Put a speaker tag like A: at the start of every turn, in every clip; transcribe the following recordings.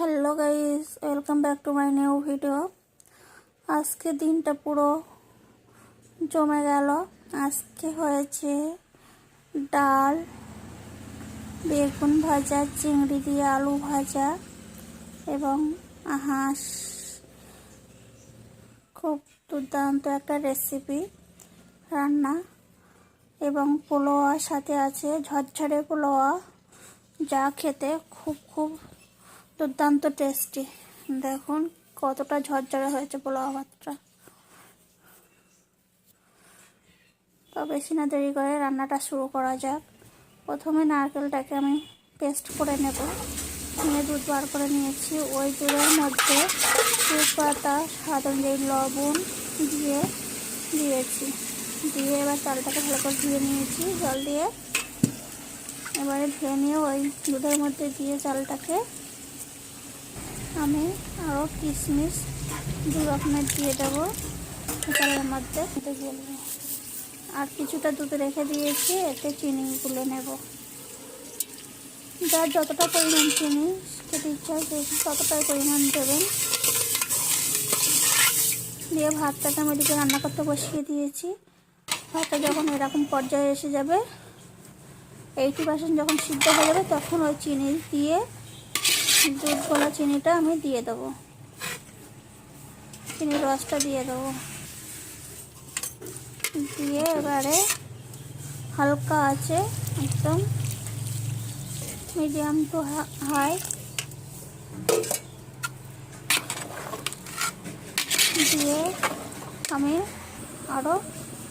A: Hello guys welcome back to my new video আজকে দিনটা পুরো জমে গেল। আজকে হয়েছে ডাল, বেগুন ভাজা, চিংড়ি দিয়ে আলু ভাজা এবং হাঁস। খুব দুর্দান্ত একটা রেসিপি রান্না এবং পোলোয়ার সাথে আছে ঝরঝরে পোলোয়া যা খেতে খুব খুব দুর্দান্ত টেস্টি দেখুন, কতটা ঝরঝরে হয়েছে পোলাও ভাতটা। তো বেশি না দেরি করে রান্নাটা শুরু করা যাক। প্রথমে নারকেলটাকে আমি পেস্ট করে নেব। নিয়ে দুধ বার করে নিয়েছি। ওই দুধের মধ্যে তেজপাতা স্বাদ অনুযায়ী লবণ দিয়ে দিয়েছি। দিয়ে এবার চালটাকে ভালো করে ধুয়ে নিয়েছি। জল দিয়ে এবারে ধুয়ে নিয়ে ওই দুধের মধ্যে দিয়ে চালটাকে আমি আরও কিশমিশ দু রকমের দিয়ে দেবো। চালের মধ্যে আর কিছুটা দুধ রেখে দিয়েছি, এতে চিনি গুলে নেব। যার যতটা পরিমাণ চিনি খেতে ইচ্ছা ততটাই পরিমাণ দেবেন। দিয়ে ভাতটাকে আমি এদিকে রান্না করতে বসিয়ে দিয়েছি। ভাতটা যখন এরকম পর্যায়ে এসে যাবে এইটি পার্সেন্ট যখন সিদ্ধ হয়ে যাবে, তখন ওই চিনি দিয়ে দুধ গলা চিনিটা আমি দিয়ে দেবো। চিনির রসটা দিয়ে দেবো। দিয়ে এবারে হালকা আছে, একদম মিডিয়াম টু হাই দিয়ে আমি আরও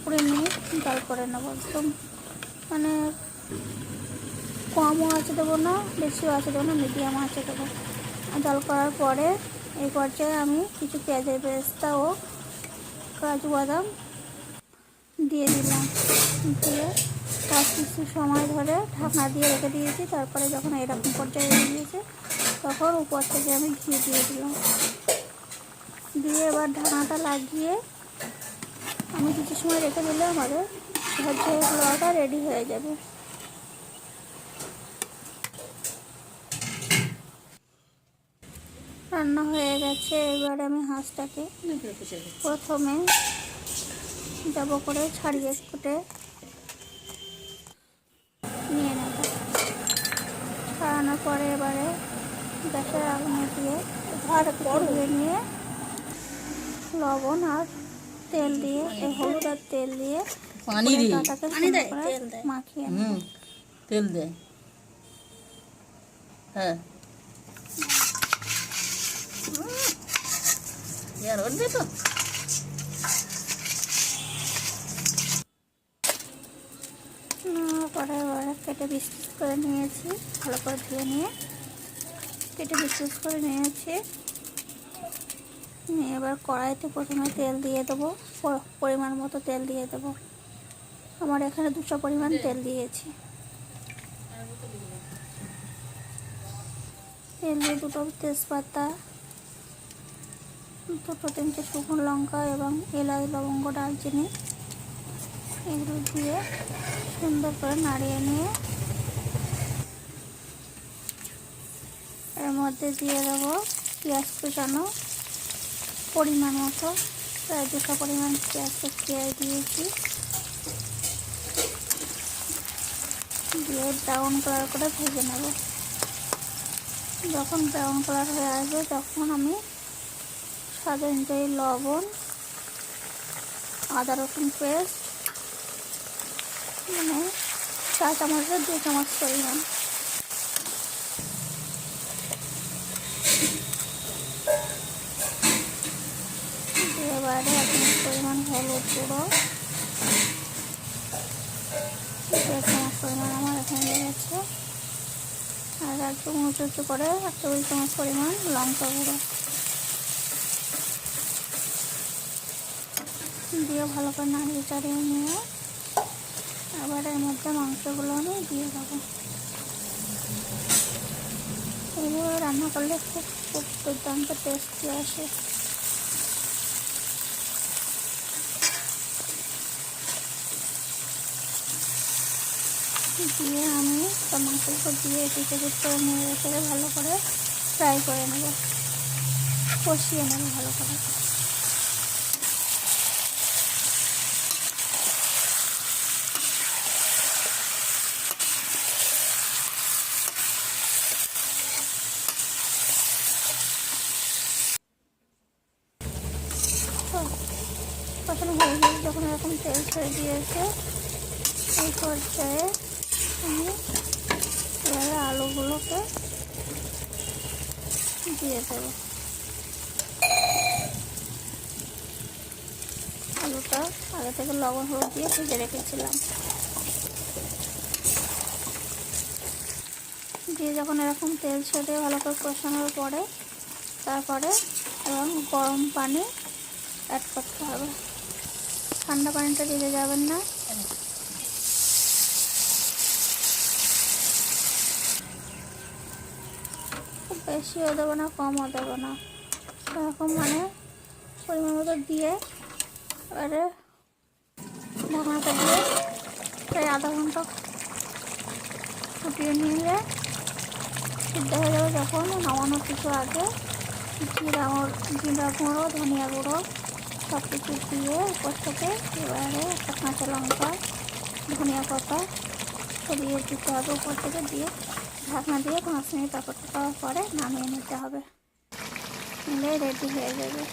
A: কুড়ি মিনিট জাল করে নেব একদম। মানে কমও আছে দেবো না, বেশিও আছে দেবো না মিডিয়াম আছে দেবো। জল করার পরে এই পর্যায়ে আমি কিছু পেঁয়াজের বেরেস্তা ও কাজু বাদাম দিয়ে দিলাম। দিয়ে তার কিছু সময় ধরে ঢাকনা দিয়ে রেখে দিয়েছি, তারপরে যখন এরকম পর্যায়ে হয়ে গিয়েছে, তখন উপর থেকে আমি ঘি দিয়ে দিলাম। দিয়ে এবার ঢাকনাটা লাগিয়ে আমি কিছু সময় রেখে দিলে আমাদের ঝরঝরে রেডি হয়ে যাবে। রান্না হয়ে গেছে এবার আমি হাঁসটাকে প্রথমে যাব করে ছাড়িয়ে কুটে নিয়ে নেব। ছাড়ানোর পরে এবারে গ্যাসের আগুনে দিয়ে ঘর ধুয়ে নিয়ে লবণ আর তেল দিয়ে এই হলুদ আর তেল দিয়ে
B: পানি
A: কাটাকে মাখিয়ে
B: তেল দে। হ্যাঁ। ইয়ার উঠবে তো।
A: এবারে কেটে পিস করে নিয়েছি, ভালো করে ধুয়ে নিয়ে। কেটে পিস করে নিয়েছি। নিয়ে এবার কড়াইতে প্রথমে তেল দিয়ে দেবো পরিমাণ মতো তেল দিয়ে দেবো। আমার এখানে দুশো পরিমাণ তেল দিয়েছি। তেল দিয়ে দুটো তেজপাতা দুটো তিনটে শুকনো লঙ্কা এবং এলাচ, লবঙ্গ, দারচিনি এগুলো দিয়ে সুন্দর করে নাড়িয়ে নিয়ে এর মধ্যে দিয়ে দেবো পেঁয়াজ কুচানো পরিমাণ মতো। প্রায় দুশো পরিমাণ পেঁয়াজ কুচিয়ে দিয়েছি। দিয়ে ব্রাউন কালার করে ভেজে নেব। যখন ব্রাউন কালার হয়ে আসবে তখন আমি স্বাদ অনুযায়ী লবণ, আদা রসুন পেস্ট মানে চা চামচের দু চামচ পরিমাণ। এবারে এক পরিমাণ হলুদ গুঁড়ো। দেড় চামচ পরিমাণ আমার এখানে লেগেছে আর একটু উঁচু উঁচু করে এক টেবিল চামচ পরিমাণ লঙ্কা গুঁড়ো। দিয়ে ভালো করে নাড়িয়ে চাড়িয়ে নিয়ে আবার এর মধ্যে মাংসগুলো আমি দিয়ে দেবো। এগুলো রান্না করলে খুব খুব দুর্দান্ত টেস্টি আসে। দিয়ে আমি মাংসগুলো দিয়ে এদিকে করে নিয়ে রেখে ভালো করে ফ্রাই করে নেব। কষিয়ে নেব ভালো করে। কষানো হয়ে যখন এরকম তেল ছেড়ে দিয়েছে এই পর্যায়ে আমি এবারে আলুগুলোকে দিয়ে দেবো। আলুটা আগে থেকে লবণ হলুদ দিয়ে ভেজে রেখেছিলাম। দিয়ে যখন এরকম তেল ছেড়ে ভালো করে কষানোর পরে তারপরে এবং গরম পানি অ্যাড করতে হবে। ঠান্ডা পানিটা দিতে যাবেন না। খুব বেশিও দেবো না কমও দেবো না। এরকম মানে পরিমাণ মতো দিয়ে এবারে ঢাকনাটা দিয়ে প্রায় আধা ঘণ্টা ফুটিয়ে নিলে সিদ্ধ হয়ে যাবে যখন। নামানোর কিছু আগে জিরা জিরা গুঁড়ো, ধনিয়া গুঁড়ো। সব কিছু দিয়ে উপর থেকে এবারে একটা কাঁচা লঙ্কা, ধনিয়া পাতা ছড়িয়ে দিতে হবে উপর থেকে দিয়ে, ঢাকনা দিয়ে পাঁচ মিনিট অপেক্ষা করার পরে নামিয়ে নিতে হবে। নিলে রেডি হয়ে যাবে।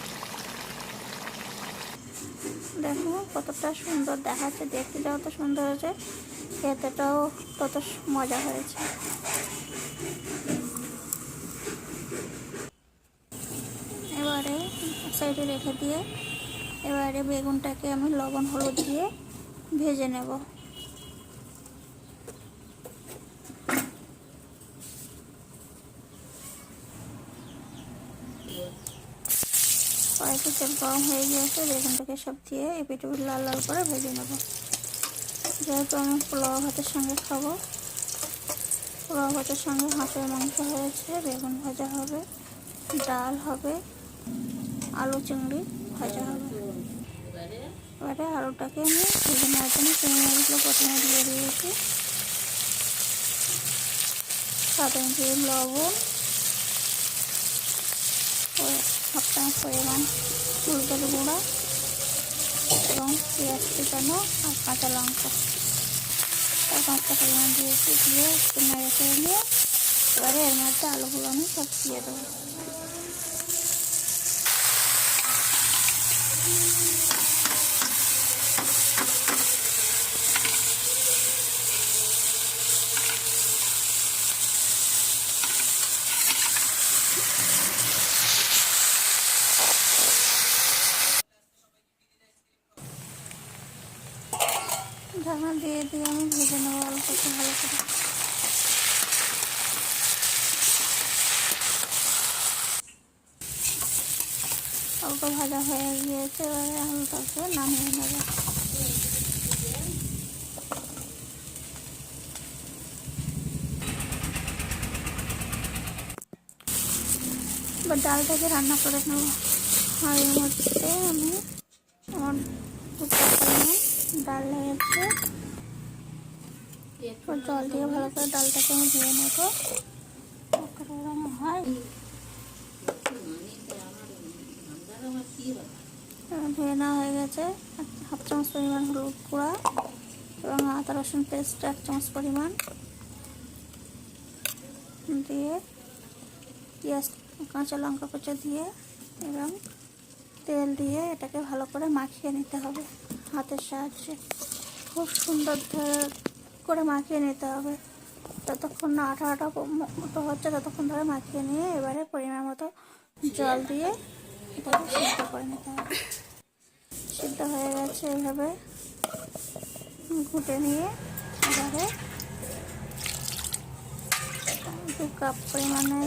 A: দেখো কতটা সুন্দর দেখাচ্ছে, দেখতে যত সুন্দর হয়েছে, খেতেটাও তত মজা হয়েছে। এবারে সাইডে রেখে দিয়ে এবারে বেগুনটাকে আমি লবণ হলুদ দিয়ে ভেজে নেব। কড়াইতে গরম হয়ে গিয়েছে, বেগুনটাকে সব দিয়ে এপিট লাল লাল করে ভেজে নেব। যেহেতু আমি পোলাও ভাতের সঙ্গে খাব, পোলাও ভাতের সঙ্গে হাঁসের মাংস হয়েছে, বেগুন ভাজা হবে, ডাল হবে, আলু চিংড়ি। ভাজা হবে
B: এবারে
A: আলুটাকে আমি ভেজে নেওয়ার জন্য চিংড়ি মাছগুলো প্রথমে দিয়ে দিয়েছি। সাত ইঞ্চি লবণ। হাফ চামচ পরিমাণ হলুদের গুঁড়া এবং পেঁয়াজ কুচানো আর কাঁচা লঙ্কা। তার পাঁচটা পরিমাণ দিয়েছি দিয়ে একটু নেড়ে চেড়ে নিয়ে এবারে এর মধ্যে আলুগুলো আমি সব দিয়ে দেবো ঢাকনা দিয়ে দিয়ে আমি ভেজে নেব অল্পটা ভালো করে অল্প ভাজা হয়ে গিয়েছে, এবারে আলুটাকে নামিয়ে নেব। এবার ডালটাকে রান্না করে নেব। আর এর মধ্যে আমি আমার ডাল লেগেছে জল দিয়ে ভালো করে ডালটাকে আমি ধুয়ে নেব। হয়। নেওয়া হয়ে গেছে হাফ চামচ পরিমাণ হলুদ গুঁড়া এবং আদা রসুন পেস্ট এক চামচ পরিমাণ। দিয়ে পেঁয়াজ, কাঁচা লঙ্কা কুচো দিয়ে এবং তেল দিয়ে এটাকে ভালো করে মাখিয়ে নিতে হবে হাতের সাহায্যে। খুব সুন্দর করে মাখিয়ে নিতে হবে। যতক্ষণ না আঠা আঠা মতো হচ্ছে ততক্ষণ ধরে মাখিয়ে নিয়ে এবারে পরিমাণ মতো জল দিয়ে এটাকে সিদ্ধ করে নিতে হবে সিদ্ধ হয়ে গেছে এইভাবে। ঘুটে নিয়ে এবারে দু কাপ পরিমাণে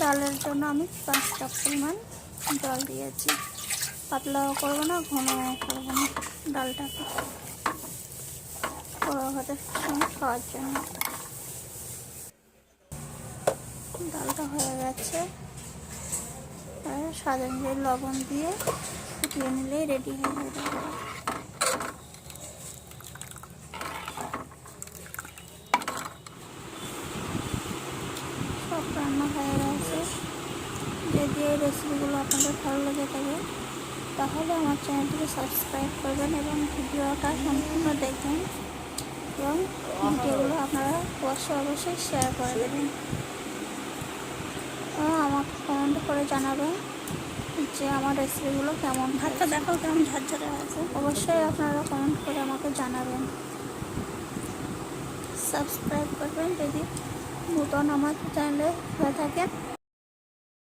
A: ডালের জন্য আমি পাঁচ কাপ পরিমাণ জল দিয়েছি। পাতলাও করব না, ঘনও করব না ডালটাকে। খাওয়ার জন্য। ডালটা হয়ে গেছে। স্বাদ অনুযায়ী লবণ দিয়ে ফুটিয়ে নিলেই রেডি হয়ে যাবে। সব রান্না হয়ে গেছে। যদি এই রেসিপিগুলো আপনাদের ভালো লেগে থাকে, তাহলে আমার চ্যানেলটিকে সাবস্ক্রাইব করবেন এবং ভিডিওটা সম্পূর্ণ দেখবেন এবং ভিডিওগুলো আপনারা অবশ্যই অবশ্যই শেয়ার করে দেবেন। আমাকে কমেন্ট করে জানাবেন যে আমার রেসিপিগুলো কেমন ভাতটা দেখো কেমন ঝরঝরে আছে অবশ্যই আপনারা কমেন্ট করে আমাকে জানাবেন। সাবস্ক্রাইব করবেন যদি নতুন আমার চ্যানেলে হয়ে থাকেন